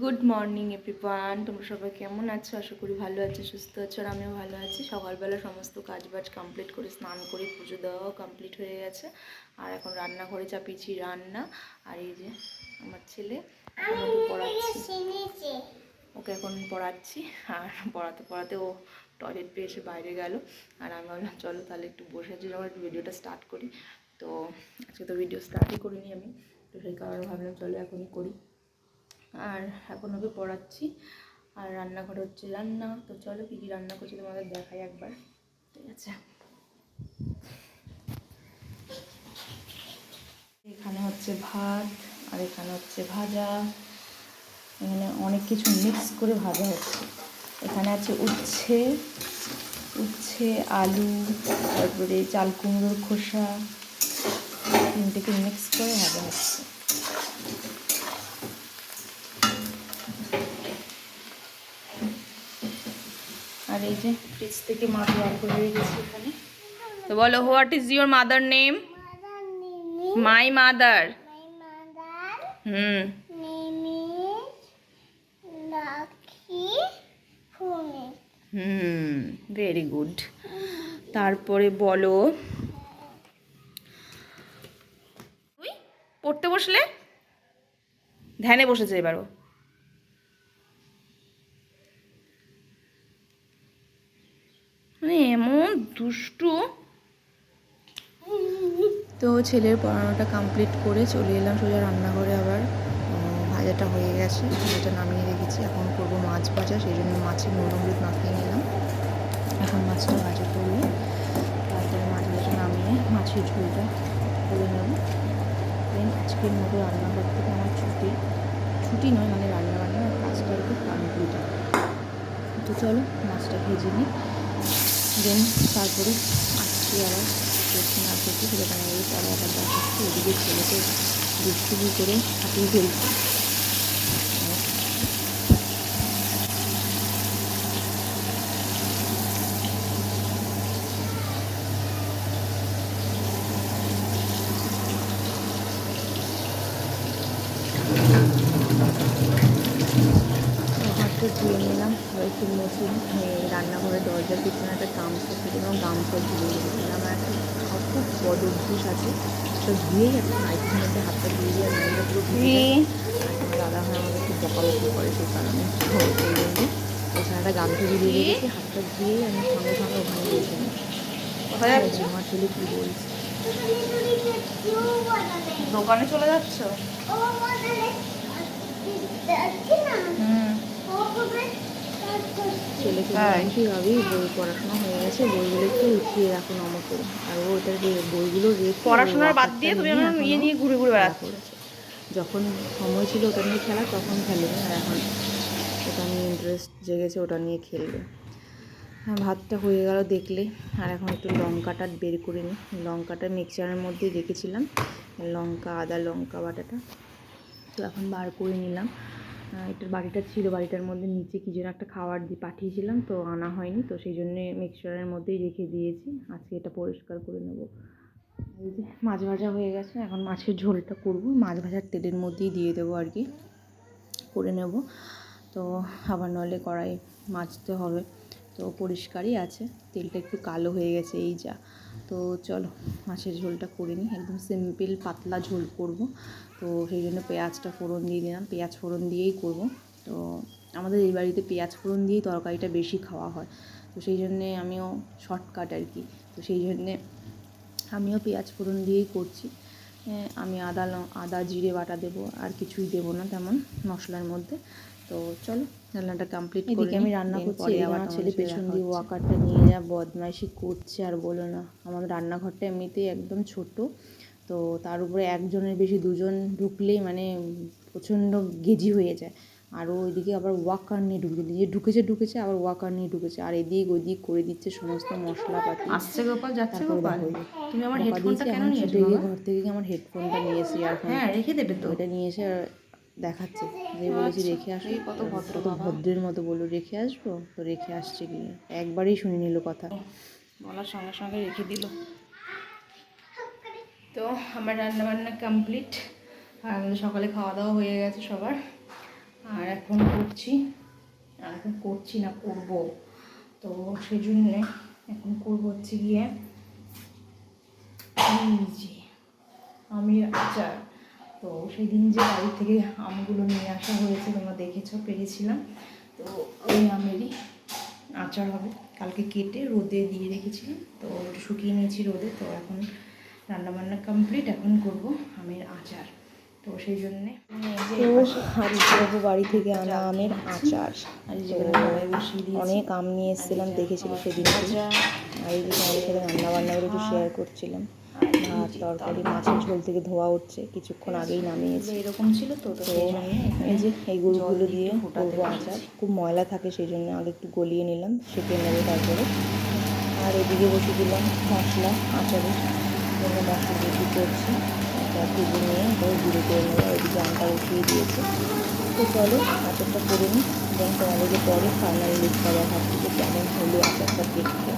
Good morning everyone তোমরা সবাই কেমন আছো? আশা করি ভালো আছো, সুস্থ আছো, আর আমিও ভালো আছি। সকালবেলা সমস্ত কাজ বাজ কমপ্লিট করে স্নান করে পুজো দেওয়াও কমপ্লিট হয়ে গেছে। আর এখন রান্নাঘরে চাপিয়েছি রান্না। আর এই যে আমার ছেলে পড়াচ্ছি। ওকে এখন পড়াচ্ছি। আর পড়াতে পড়াতে ও টয়লেট পেয়ে এসে বাইরে গেল। আর আমি ভাবলাম, চলো তাহলে একটু বসে আছি যখন ভিডিওটা স্টার্ট করি। তো আজকে তো ভিডিও স্টার্টই করিনি আমি। তো সেই কারণে ভাবলাম, চলো এখনই করি। আর এখন ওকে পড়াচ্ছি। আর রান্নাঘর হচ্ছে রান্না। তো চলো কী কী রান্না করছি তোমাদের দেখাই একবার। ঠিক আছে। এখানে হচ্ছে ভাত, আর এখানে হচ্ছে ভাজা। এখানে অনেক কিছু মিক্স করে ভাজা হচ্ছে। এখানে আছে উচ্ছে উচ্ছে, আলু, তারপরে চাল কুমড়োর খোসা। তিনটেকে মিক্স করে ভাজা হচ্ছে। এই যে ফ্রিজ থেকে এখানে। তো বলো what is your mother name my mother hmm. Hmm very good তারপরে বলো পড়তে বসলে? ধ্যানে বসেছে এবারও মানে এমন দুষ্টু। তো ছেলের পড়ানোটা কমপ্লিট করে চলে এলাম সোজা রান্নাঘরে আবার। ভাজাটা হয়ে গেছে, ভাজাটা নামিয়ে রেখেছি। এখন করব মাছ ভাজা, সেই জন্য মাছের নুন মাখিয়ে নিলাম। এখন মাছটা ভাজা করলে তারপরে মাছ ভাজা নামিয়ে মাছের ঝোলটা করে নেব। দেন আজকের মতো রান্নাঘর থেকে আমার ছুটি ছুটি নয় মানে রান্না বান্না কাজটা কি কমপ্লিট তো চলো মাছটা ভেজে নিই। দেন তারপরে আসছি আবার না করছি সেটা পরে আবার দেখাচ্ছি। এদিকে ছেলেকে দুষ্টুমি করে হাঁটিয়ে ফেলছি হাতটা ধুয়ে নিলাম আর একটু মুছে নিয়ে রান্নাঘরের দরজার পিছনে একটা গামছা ছিল এবং গামছা ধুয়ে রেখেছিলাম। আমার একটা খুব বড় অভ্যেস আছে। তো ধুয়েই একটা নাইটের মধ্যে হাতটা ধুয়ে দিয়ে নাইটটা পুরো ধুয়ে আর আমার দাদা ভাই আমাকে একটু বকাবকি করে সেই কারণে। সেই জন্য ওখানে একটা গামছা ঝুলিয়ে রেখেছি হাতটা ধুয়েই আমি সঙ্গে সঙ্গে ওখানে গিয়েছিলাম আমার ছেলে কী বলছে? দোকানে চলে যাচ্ছ? হুম। ছেলেকে বলছি ভাবি বই পড়াশোনা হয়ে গেছে বইগুলো একটু উঠিয়ে রাখুন আমার করে আর ও ওটার বইগুলো রেখে পড়াশোনার বাদ দিয়ে তুমি এখন ইয়ে নিয়ে ঘুরে ঘুরে খেলা যখন সময় ছিল ওটা নিয়ে খেলা তখন খেলেনি আর এখন ওটা নিয়ে ইন্টারেস্ট জেগেছে ওটা নিয়ে খেলবে। হ্যাঁ ভাতটা হয়ে গেল দেখলে। আর এখন একটু লঙ্কাটা বের করে নিই লঙ্কাটা মিক্সচারের মধ্যে রেখেছিলাম। লঙ্কা আদা লঙ্কা বাটাটা। তো এখন বার করে নিলাম। এটার বাড়িটা ছিল, বাড়িটার মধ্যে নিচে কি যেন একটা খাবার দিয়ে পাঠিয়েছিলাম, তো আনা হয়নি, তো সেই জন্যে মিক্সচারের মধ্যেই রেখে দিয়েছি। আজকে এটা পরিষ্কার করে নেব। এই যে মাছ ভাজা হয়ে গেছে, এখন মাছের ঝোলটা করব। মাছ ভাজার তেলের মধ্যেই দিয়ে দেবো আর কি, করে নেব। তো আবার নলে কড়াই মাজতে হবে, তো পরিষ্কারই আছে। তেলটা একটু কালো হয়ে গেছে, এই যা। তো চলো, মাছের ঝোলটা করে নিই। একদম সিম্পল পাতলা ঝোল করব। তো সেই জন্য পেঁয়াজটা ফোড়ন দিয়ে দিলাম। পেঁয়াজ ফোড়ন দিয়েই করব। তো আমাদের এই বাড়িতে পেঁয়াজ ফোড়ন দিয়েই তরকারিটা বেশি খাওয়া হয়। তো সেই জন্যে আমিও শর্টকাট আর কি। তো সেই জন্যে আমিও পেঁয়াজ ফোড়ন দিয়েই করছি। আমি আদা আদা, জিরে বাটা দেবো। আর কিছুই দেবো না তেমন মশলার মধ্যে। তো চলো। রান্নাটা কমপ্লিট এদিকে আমি রান্না করছি, আমার ছেলে পেছন দিয়ে ওয়াকারটা নিয়ে যা বদমাইশি করছে আর বলো না। আমাদের রান্নাঘরটা এমনিতেই একদম ছোট তো তার উপরে একজনের বেশি দুজন ঢুকলেই মানে প্রচণ্ড গেজি হয়ে যায়। আর ওইদিকে আবার ওয়াকার নিয়ে ঢুকে দিয়ে ঢুকেছে ঢুকেছে আবার ওয়াকার নিয়ে ঢুকেছে আর এদিক ওইদিক করে দিচ্ছে সমস্ত মশলাপাতি। আসছে গোপাল যাচ্ছে গোপাল? তুমি আমার হেডফোনটা কেন গিয়ে ঘর থেকে আমার হেডফোনটা নিয়ে নিয়েছি আর হ্যাঁ রেখে দেবে তো। ওটা নিয়ে এসে দেখাচ্ছে। যে বলেছি আচ্ছা, রেখে আসো এই কত ভদ্র ভদ্রের মতো বলল রেখে আসব? তো রেখে আসছে কি একবারই শুনে নিল কথা। বলার সঙ্গে সঙ্গে রেখে দিল। তো আমার রান্না বান্না কমপ্লিট আর সকালে খাওয়া দাওয়া হয়ে গেছে সবার। আর এখন করছি আর এখন করছি না করব। তো সেই জন্যে এখন করব হচ্ছে গিয়ে আমের আচার। তো সেই দিন যে বাড়ি থেকে আমগুলো নিয়ে আসা হয়েছে তোমরা দেখেছ পেরেছিলাম। তো ওই আমেরই আচার হবে। কালকে কেটে রোদে দিয়ে রেখেছিলাম। তো একটু শুকিয়ে নিয়েছি রোদে। তো এখন রান্নাবান্না কমপ্লিট এখন করব আমের আচার। তো সেই জন্যে তো বাড়ি থেকে আনা আমের আচার। অনেক আম নিয়ে এসেছিলাম দেখেছিল সেদিন আর এই যে তোমাদের সাথে রান্না বান্না করে একটু শেয়ার করছিলাম। আর তরকারি মাছের ঝোল থেকে ধোয়া উঠছে কিছুক্ষণ আগেই নামিয়েছি। এরকম ছিল তো তো এই যে এই গরুগুলো দিয়ে একটু করব আচার খুব ময়লা থাকে সেই জন্য আগে একটু গলিয়ে নিলাম সেঁকে নেব তারপরে। আর এদিকে বসে দিলাম মশলা আচারের জন্য মশলা রেডি করছি। এটা ভেজে নিয়ে ওই গুঁড়ো করে নেব এদিকে আমটা উঠিয়ে দিয়েছে। তো চলো আচারটা করে নিই দেন তোমাদেরকে পরে ফাইনাল লুকটা দেখাচ্ছি যে কেমন হলো আচারটা দেখতে।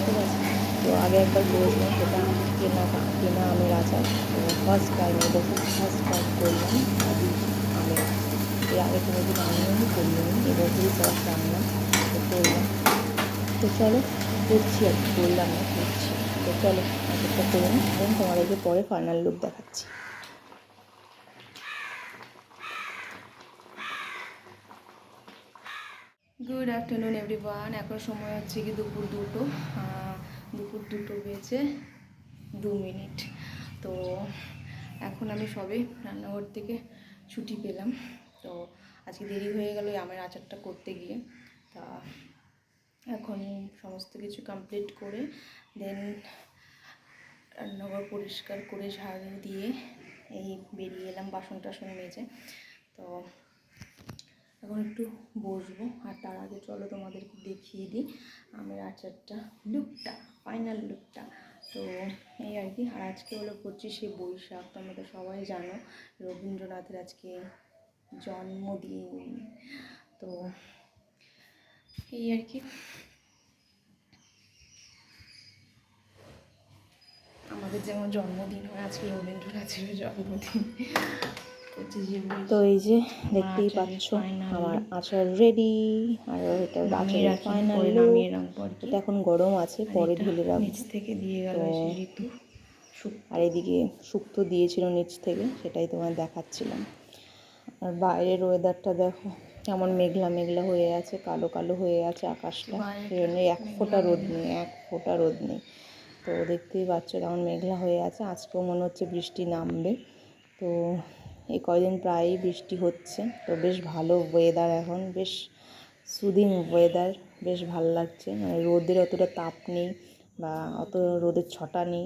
ঠিক আছে? তো আগে একবার করেছিলাম সেটা কেনা কেনা আমের আচার। তো ফার্স্ট টাইম এবছর ফার্স্ট টাইম করলাম। আমের এর আগে কোনো দিন আমিও করিনি। এবছরই ফার্স্ট আনলাম তো করলাম। তো চলো, করছি আর করলাম না করছি। তো চলো, আচারটা করে নিই দেন তোমাদেরকে পরে ফাইনাল লুক দেখাচ্ছি। গুড আফটারনুন এভরিওয়ান এখন সময় হচ্ছে কি দুপুর দুটো। দুপুর দুটো বেজে দু মিনিট। তো এখন আমি সবে রান্নাঘর থেকে ছুটি পেলাম। তো আজকে দেরি হয়ে গেল আমের আচারটা করতে গিয়ে। তা এখন সমস্ত কিছু কমপ্লিট করে দেন রান্নাঘর পরিষ্কার করে ঝাড়ু দিয়ে এই বেরিয়ে এলাম বাসন টাসন মেজে। তো এখন একটু বসবো, আর তার আগে চলো তোমাদেরকে দেখিয়ে দিই আমের আচারটা, লুকটা ফাইনাল লুকটা। তো এই আর কি, আর আজকে হলো পঁচিশে বৈশাখ, তোমরা তো সবাই জানো, রবীন্দ্রনাথের আজকে জন্মদিন। তো এই আর কি, আমাদের যেমন জন্মদিন হয়, আজকে রবীন্দ্রনাথেরও জন্মদিন। তো এই যে দেখতেই পাচ্ছ আমার আচার রেডি আর এটা রাখি ফাইনাল এটা এখন গরম আছে পরে ঢেলে রাখব। নিচ থেকে দিয়ে গেল আর এদিকে শুক্তো দিয়েছিল নিচ থেকে সেটাই তোমায় দেখাচ্ছিলাম। আর বাইরের ওয়েদারটা দেখো কেমন মেঘলা মেঘলা হয়ে আছে কালো কালো হয়ে আছে আকাশটা। জন্য এক ফোঁটা রোদ নেই এক ফোঁটা রোদ নেই। তো দেখতেই পাচ্ছ কেমন মেঘলা হয়ে আছে আজকেও মনে হচ্ছে বৃষ্টি নামবে। তো এই কয়দিন প্রায়ই বৃষ্টি হচ্ছে। তো বেশ ভালো ওয়েদার এখন, বেশ সুদিং ওয়েদার বেশ ভালো লাগছে। মানে রোদের অতটা তাপ নেই বা অত রোদের ছটা নেই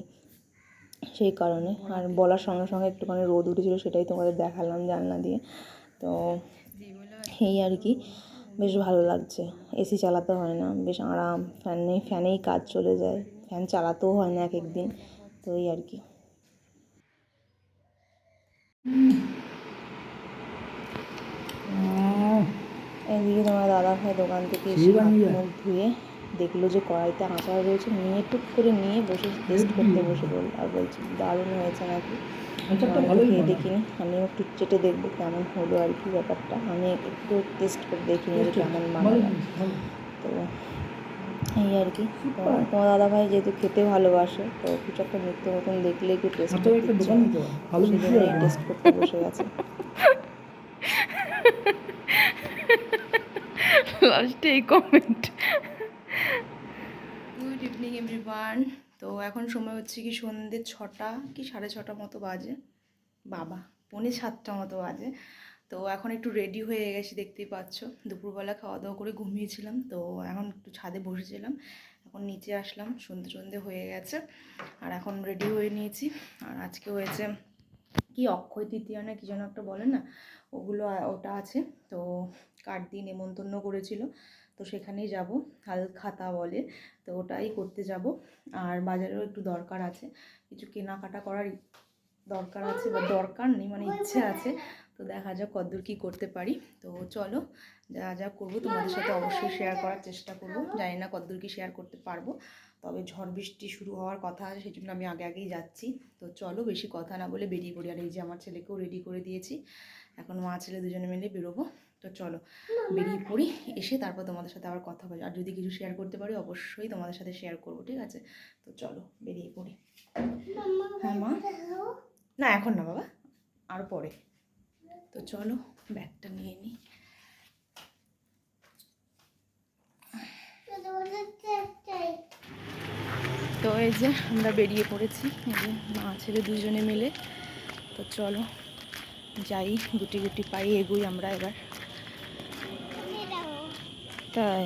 সেই কারণে। আর বলার সঙ্গে সঙ্গে একটুখানি রোদ উঠেছিল সেটাই তোমাদের দেখালাম জানলা দিয়ে। তো এই আর কি, বেশ ভালো লাগছে। এসি চালাতে হয় না, বেশ আরাম। ফ্যান নেই ফ্যানেই কাজ চলে যায়। ফ্যান চালাতেও হয় না এক এক দিন তো এই আর কি। এদিকে তোমার দাদা ভাই দোকান থেকে এসে মুখ ধুয়ে দেখল যে কড়াইতে আচার রয়েছে নিয়ে টুক করে নিয়ে বসে টেস্ট করতে বসে বল আর বলছি দারুণ হয়েছে নাকি? আমি খেয়ে দেখিনি আমিও একটু চেটে দেখব কেমন হলো আর কি ব্যাপারটা। আমি একটু টেস্ট করে দেখিনি যে কেমন মানালাম তো এই আর কি। তোমার দাদা ভাই যেহেতু খেতে ভালোবাসে তো কিছু একটা নিত্য নতুন দেখলে একটু টেস্ট করতে ইচ্ছে। সেজন্য টেস্ট করতে বসে গেছে। লাস্টে এই কমেন্ট গুড ইভিনিং এভরিওয়ান তো এখন সময় হচ্ছে কি সন্ধ্যে ছটা কি সাড়ে ছটা মতো বাজে? বাবা পৌনে সাতটা মতো বাজে। তো এখন একটু রেডি হয়ে গেছি, দেখতেই পাচ্ছ। দুপুরবেলা খাওয়া দাওয়া করে ঘুমিয়েছিলাম, তো এখন একটু ছাদে বসেছিলাম। এখন নিচে আসলাম, সন্ধে সন্ধে হয়ে গেছে, আর এখন রেডি হয়ে নিয়েছি। আর আজকে হয়েছে কি, অক্ষয় তৃতীয়া না কি যেন একটা বলে না, ওগুলো ওটা আছে। তো কার্ড দিয়ে নেমন্তন্ন করেছিল, তো সেখানেই যাব হাল খাতা বলে, তো ওটাই করতে যাব। আর বাজারেও একটু দরকার আছে, কিছু কেনাকাটা করার দরকার আছে, বা দরকার নেই মানে ইচ্ছে আছে। তো দেখা যাক কতদূর কী করতে পারি। তো চলো যা যা করব তোমাদের সাথে অবশ্যই শেয়ার করার চেষ্টা করব। জানি না কতদূর কি শেয়ার করতে পারব। তবে ঝড় বৃষ্টি শুরু হওয়ার কথা আছে সেই জন্য আমি আগে আগেই যাচ্ছি। তো চলো বেশি কথা না বলে বেরিয়ে পড়ি। আর এই যে আমার ছেলেকেও রেডি করে দিয়েছি। এখন মা ছেলে দুজনে মিলে বেরোবো। তো চলো বেরিয়ে পড়ি এসে তারপর তোমাদের সাথে আবার কথা বলি আর যদি কিছু শেয়ার করতে পারি অবশ্যই তোমাদের সাথে শেয়ার করব ঠিক আছে? তো চলো বেরিয়ে পড়ি। হ্যাঁ মা। না এখন না বাবা। আর পরে। তো চলো, ব্যাগটা নিয়ে নিই তো এই যে আমরা বেরিয়ে পড়েছি, এই যে মা ছেলে দুজনে মিলে। তো চলো, যাই, গুটি গুটি পাই এগোই আমরা এবার। তাই।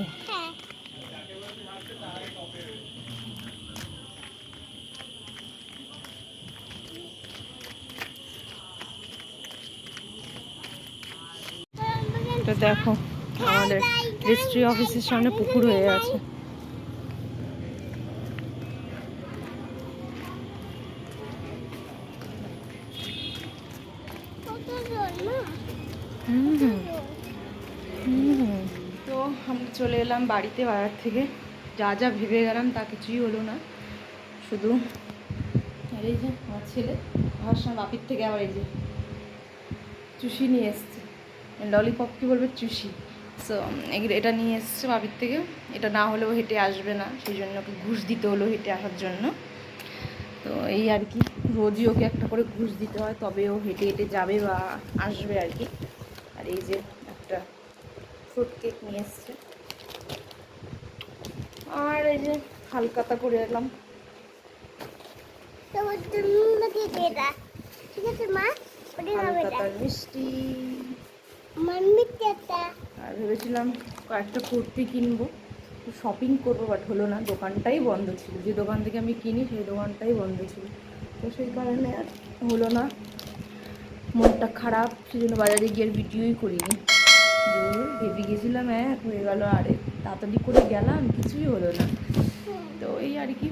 তো দেখো, আমাদের রেজিস্ট্রি অফিসের সামনে পুকুর হয়ে আছে তো আমরা চলে এলাম বাড়িতে বাজার থেকে। যা যা ভেবে গেলাম তা কিছুই হলো না। শুধু আর এই যে আমার ছেলে ভাবসাম বাপির থেকে আবার এই যে চুষি নিয়ে এসছে। ললিপপ কি বলবে চুষি সো এটা নিয়ে এসছে বাপির থেকে। এটা না হলেও হেঁটে আসবে না সেই জন্য ওকে ঘুষ দিতে হলো হেঁটে আসার জন্য। তো এই আর কি রোজই ওকে একটা করে ঘুষ দিতে হয় তবে ও হেঁটে হেঁটে যাবে বা আসবে আর কি। আর এই যে একটা ফ্রুট কেক নিয়ে এসছে। আর এই যে হালকাতা করে এলাম ঠিক আছে মা? মিষ্টি। ভেবেছিলাম কয়েকটা কুর্তি কিনবো। শপিং করব বাট হলো না। দোকানটাই বন্ধ ছিল। যে দোকান থেকে আমি কিনি, সেই দোকানটাই বন্ধ ছিল। তো সেই কারণে আর হলো না। মনটা খারাপ সেই জন্য বাজারে গিয়ে ভিডিওই করিনি। ভেবে গেছিলাম এক হয়ে গেল, আরে তাড়াতাড়ি করে গেলাম, কিছুই হলো না। তো এই আর কি।